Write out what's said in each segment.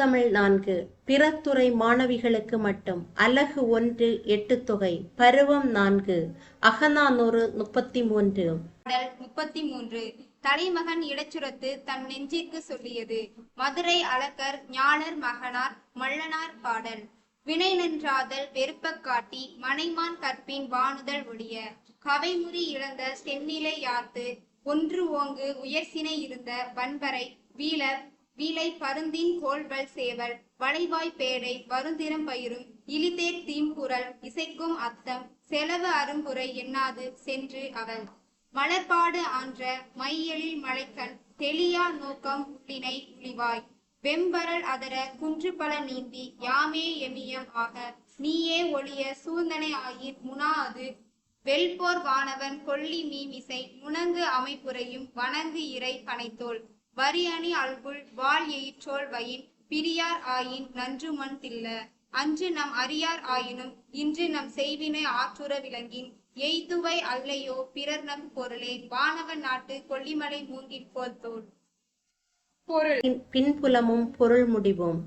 முத்தமிழ் நான்கு. பிறத்துறை மாணவிகளுக்கு மட்டும். அலகு ஒன்று எட்டு தொகை. பருவம் நான்கு. அகநானூறு முப்பத்தி மூன்று முப்பத்தி மூன்று தலைமகன் இடச்சுரத்து தன் நெஞ்சிற்கு சொல்லியது. மதுரை அழகர் ஞானர் மகனார் மல்லனார் பாடல் வினை நின்றாதல் வெறுப்ப காட்டி மனைமான் கற்பின் வானுதல் ஒழிய. கவைமுறி இழந்த செந்நிலை யாத்து. ஒன்று ஓங்கு உயர்சினை இருந்த வன்பரை வீழ வீலை பருந்தின் கோள்வல் சேவல் வளைவாய் பேடை வருந்திரம் பயிரும் இலிதேர் தீம்புரல் இசைக்கும் அத்தம் செலவு அரும்புரை எண்ணாது சென்று அவள். மலர்பாடு ஆன்ற மையலில் மலைக்கண் தெளியா நோக்கம் உள்ளினை உளிவாய் வெம்பரல் அதர குன்று பல நீந்தி யாமே எமியம் ஆக நீயே ஒளிய சூழ்ந்தனை ஆயிர் முனா அது. வெல்போர் வானவன் கொல்லி மீமிசை முணங்கு அமைப்புரையும் வணங்கு இறை பனைத்தோள். வரியணி அல்புள் அல்குல் வாள் எயிற்றோல் வயின் பிரியார் ஆயின் நன்று மண் தில்ல. அன்று நம் அறியார் ஆயினும் இன்று நம் செய்வினை ஆற்றுற விளங்கின் எய்துவை அல்லையோ பிறர் நம் பொருளே வானவன் நாட்டு கொல்லிமலை மூங்கில் போல் தோல். பொருள். பின்புலமும் பொருள் முடிவோம்.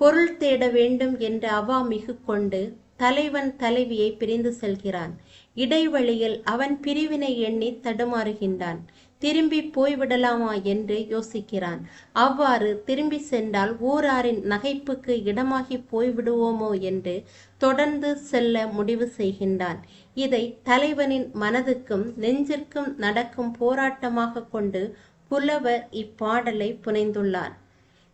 பொருள் தேட வேண்டும் என்ற அவா மிகு கொண்டு தலைவன் தலைவியை பிரிந்து செல்கிறான். இடைவழியில் அவன் பிரிவினை எண்ணி தடுமாறுகின்றான். திரும்பி போய்விடலாமா என்று யோசிக்கிறான். அவ்வாறு திரும்பி சென்றால் ஊராரின் நகைப்புக்கு இடமாகி போய்விடுவோமோ என்று தொடர்ந்து செல்ல முடிவு செய்கின்றான். இதை தலைவனின் மனதுக்கும் நெஞ்சிற்கும் நடக்கும் போராட்டமாக கொண்டு புலவர் இப்பாடலை புனைந்துள்ளார்.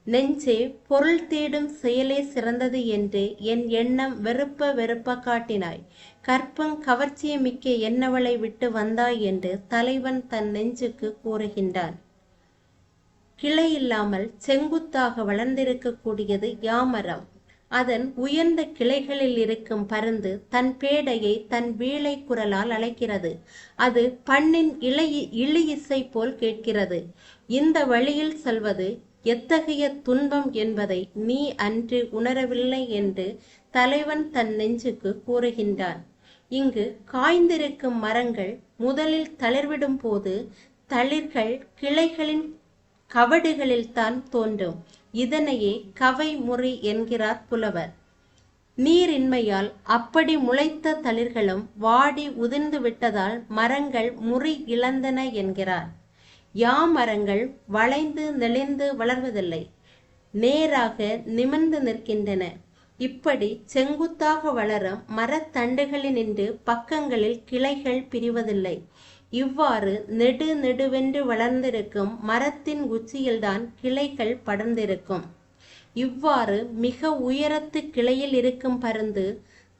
நெஞ்சே பொருள் தேடும் செயலே சிறந்தது என்று என் எண்ணம் வெறுப்ப வெறுப்ப காட்டினாய். கற்பங் கவர்ச்சியமிக்க என்னவளை விட்டு வந்தாய் என்று தலைவன் தன் நெஞ்சுக்கு கூறுகின்றான். கிளை இல்லாமல் செங்குத்தாக வளர்ந்திருக்கக்கூடியது யாமரம். அதன் உயர்ந்த கிளைகளில் இருக்கும் பருந்து தன் பேடையை தன் வீளை குரலால் அழைக்கிறது. அது பண்ணின் இலை இழி இசை போல் கேட்கிறது. இந்த வழியில் செல்வது எத்தகைய துன்பம் என்பதை நீ அன்று உணரவில்லை என்று தலைவன் தன் நெஞ்சுக்கு கூறுகின்றான். இங்கு காய்ந்திருக்கும் மரங்கள் முதலில் தளிர்விடும் போது தளிர்கள் கிளைகளின் கவடுகளில்தான் தோன்றும். இதனையே கவை முறி என்கிறார் புலவர். நீரின்மையால் அப்படி முளைத்த தளிர்களும் வாடி உதிர்ந்து விட்டதால் மரங்கள் முறி இழந்தன என்கிறார். யா மரங்கள் வளைந்து நெளிந்து வளர்வதில்லை. நேராக நிமிர்ந்து நிற்கின்றன. இப்படி செங்குத்தாக வளரும் மரத்தண்டுகளினின்று பக்கங்களில் கிளைகள் பிரிவதில்லை. இவ்வாறு நெடு நெடுவென்று வளர்ந்திருக்கும் மரத்தின் உச்சியில்தான் கிளைகள் படர்ந்திருக்கும். இவ்வாறு மிக உயரத்து கிளையில் இருக்கும் பருந்து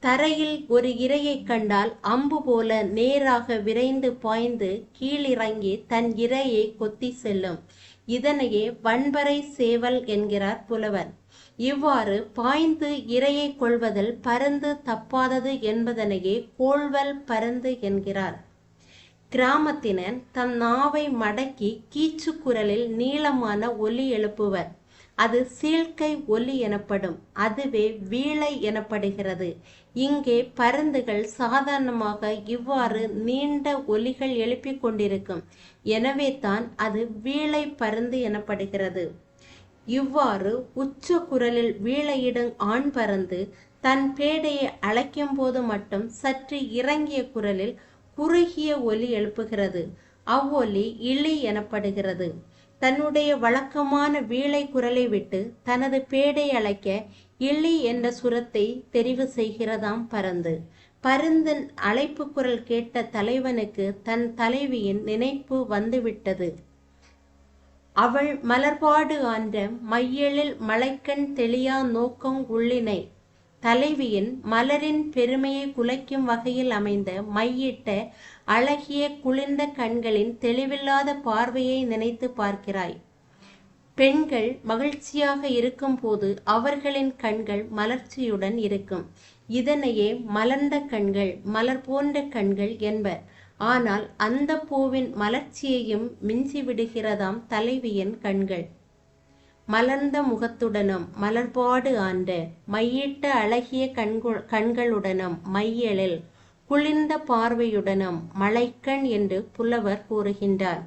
தரையில் ஒரு இரையைக் கண்டால் அம்பு போல நேராக விரைந்து பாய்ந்து கீழிறங்கி தன் இரையை கொத்தி செல்லும். இதனையே வன்பறை சேவல் என்கிறார் புலவர். இவ்வாறு பாய்ந்து இரையை கொள்வதில் பருந்து தப்பாதது என்பதனையே கோள்வல் பருந்து என்கிறார். கிராமத்தினன் தன் நாவை மடக்கி கீச்சு குரலில் நீளமான ஒலி எழுப்புவர். அது சீழ்க்கை ஒலி எனப்படும். அதுவே வீளை எனப்படுகிறது. இங்கே பருந்துகள் சாதாரணமாக இவ்வாறு நீண்ட ஒலிகள் எழுப்பிக் கொண்டிருக்கும். எனவே தான் அது வீளை பருந்து எனப்படுகிறது. இவ்வாறு உச்ச குரலில் வீளையிடும் ஆண் பறந்து தன் பேடையை அழைக்கும் போது மட்டும் சற்று இறங்கிய குரலில் குறுகிய ஒலி எழுப்புகிறது. அவ்வொலி இழி எனப்படுகிறது. தன்னுடைய வழக்கமான வீளை குரலை விட்டு தனது பேடை அழைக்க இழி என்ற சுரத்தை தெரிவு செய்கிறதாம் பருந்து. பருந்தின் அழைப்பு குரல் கேட்ட தலைவனுக்கு தன் தலைவியின் நினைப்பு வந்துவிட்டது. அவள் மலர்பாடு ஆந்த மையெழில் மலைக்கண் தெளியா நோக்கம் உள்ளினை. தலைவியின் மலரின் பெருமையை குலைக்கும் வகையில் அமைந்த மையிட்ட அழகிய குளிர்ந்த கண்களின் தெளிவில்லாத பார்வையை நினைத்து பார்க்கிறாய். பெண்கள் மகிழ்ச்சியாக இருக்கும்போது அவர்களின் கண்கள் மலர்ச்சியுடன் இருக்கும். இதனையே மலர்ந்த கண்கள் மலர் போன்ற கண்கள் என்பர். ஆனால் அந்த பூவின் மலர்ச்சியையும் மிஞ்சி விடுகிறதாம் தலைவியின் கண்கள். மலர்ந்த முகத்துடனும் மலர்பாடு ஆண்ட மையிட்ட அழகிய கண்கு கண்களுடனும் மையலில் குளிர்ந்த பார்வையுடனும் மலைக்கண் என்று புலவர் கூறுகின்றார்.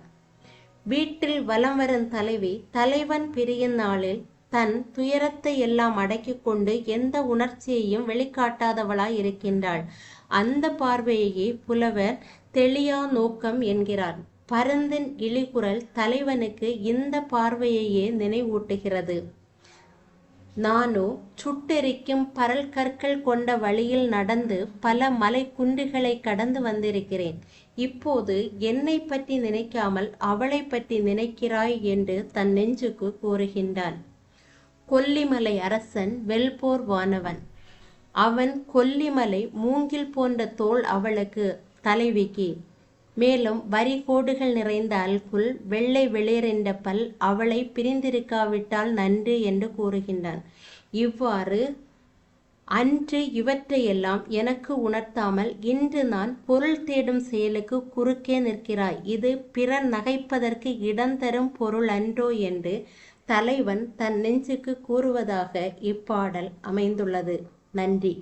வீட்டில் வலம் வரும் தலைவி தலைவன் பிரியும் நாளில் தன் துயரத்தை எல்லாம் அடக்கிக் கொண்டு எந்த உணர்ச்சியையும் வெளிக்காட்டாதவளாய் இருக்கின்றாள். அந்த பார்வையையே புலவர் தெளியா நோக்கம் என்கிறார். பரந்தின் இழிகுரல் தலைவனுக்கு இந்த பார்வையையே நினைவூட்டுகிறது. நானோ சுட்டெரிக்கும் பரல் கற்கள் கொண்ட வழியில் நடந்து பல மலை குன்றுகளை கடந்து வந்திருக்கிறேன். இப்போது என்னை பற்றி நினைக்காமல் அவளை பற்றி நினைக்கிறாய் என்று தன் நெஞ்சுக்கு கூறுகின்றான். கொல்லிமலை அரசன் வெல்போர் வானவன். அவன் கொல்லிமலை மூங்கில் போன்ற தோல் அவளுக்கு. தலைவிக்கு. மேலும் வரி கோடுகள் நிறைந்த அல்குல் வெள்ளை வெளிரென்ற பல் அவளை பிரிந்திருக்காவிட்டால் நன்று என்று கூறுகின்றான். இவ்வாறு அன்று இவற்றையெல்லாம் எனக்கு உணர்த்தாமல் இன்று நான் பொருள் தேடும் செயலுக்கு குறுக்கே நிற்கிறாய். இது பிறர் நகைப்பதற்கு இடம் தரும் பொருள் அன்றோ என்று தலைவன் தன் நெஞ்சுக்கு கூறுவதாக இப்பாடல் அமைந்துள்ளது. நன்றி.